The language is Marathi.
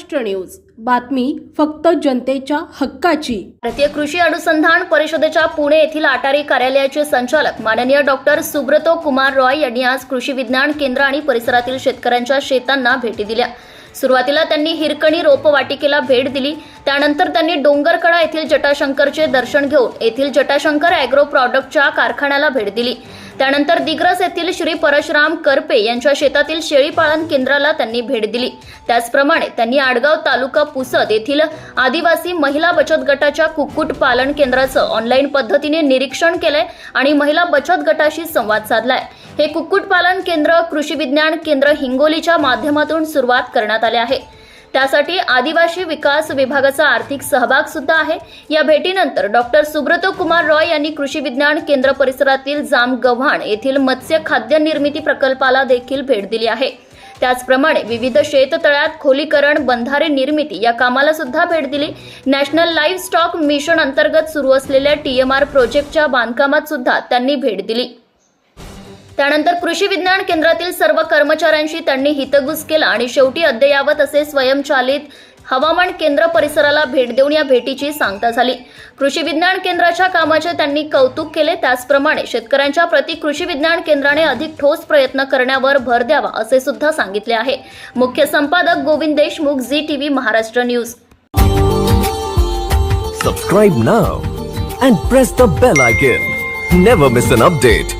महाराष्ट्र न्यूज. बातमी फक्त जनतेच्या हक्काची. भारतीय कृषी अनुसंधान परिषदेच्या पुणे येथील अटारी कार्यालयाचे संचालक माननीय डॉक्टर सुब्रतो कुमार रॉय यांनी आज कृषी विज्ञान केंद्र आणि परिसरातील शेतकऱ्यांच्या शेतांना भेटी दिल्या. सुरुवातीला त्यांनी हिरकणी रोपवाटिकेला भेट दिली. त्यानंतर त्यांनी डोंगरकडा येथील जटाशंकरचे दर्शन घेऊन येथील जटाशंकर अॅग्रो प्रॉडक्टच्या कारखान्याला भेट दिली. त्यानंतर दिग्रस येथील श्री परशुराम करपे यांच्या शेतातील शेळीपालन केंद्राला त्यांनी भेट दिली. त्याचप्रमाणे त्यांनी आडगाव तालुका पुसद येथील आदिवासी महिला बचत गटाच्या कुक्कुट पालन केंद्राचं ऑनलाईन पद्धतीने निरीक्षण केलंय आणि महिला बचत गटाशी संवाद साधलाय. हे कुक्कुट पालन केंद्र कृषी विज्ञान केंद्र हिंगोलीच्या माध्यमातून सुरुवात करण्यात आले आहे. त्यासाठी आदिवासी विकास विभागाचा आर्थिक सहभाग सुद्धा आहे. या भेटीनंतर डॉक्टर सुब्रतो कुमार रॉय यांनी कृषी विज्ञान केंद्र परिसरातील जाम गव्हाण येथील मत्स्य खाद्य निर्मिती प्रकल्पाला देखील भेट दिली आहे. त्याचप्रमाणे विविध शेततळ्यात खोलीकरण बंधारे निर्मिती या कामाला सुद्धा भेट दिली. नॅशनल लाईफ स्टॉक मिशन अंतर्गत सुरू असलेल्या टीएमआर प्रोजेक्टच्या बांधकामात सुद्धा त्यांनी भेट दिली. त्यानंतर कृषी विज्ञान केंद्रातील सर्व कर्मचाऱ्यांशी त्यांनी हितगुज केला आणि शेवटी अद्ययावत असे स्वयंचलित हवामान केंद्र परिसराला भेट देऊन या भेटीची सांगता झाली. कृषी विज्ञान केंद्राच्या कामाचे त्यांनी कौतुक केले. त्याचप्रमाणे शेतकऱ्यांच्या प्रति कृषी विज्ञान केंद्राने अधिक ठोस प्रयत्न करण्यावर भर द्यावा असे सुद्धा सांगितले आहे. मुख्य संपादक Govind Deshmukh Zee TV Maharashtra news. Subscribe now and press the bell icon never miss an update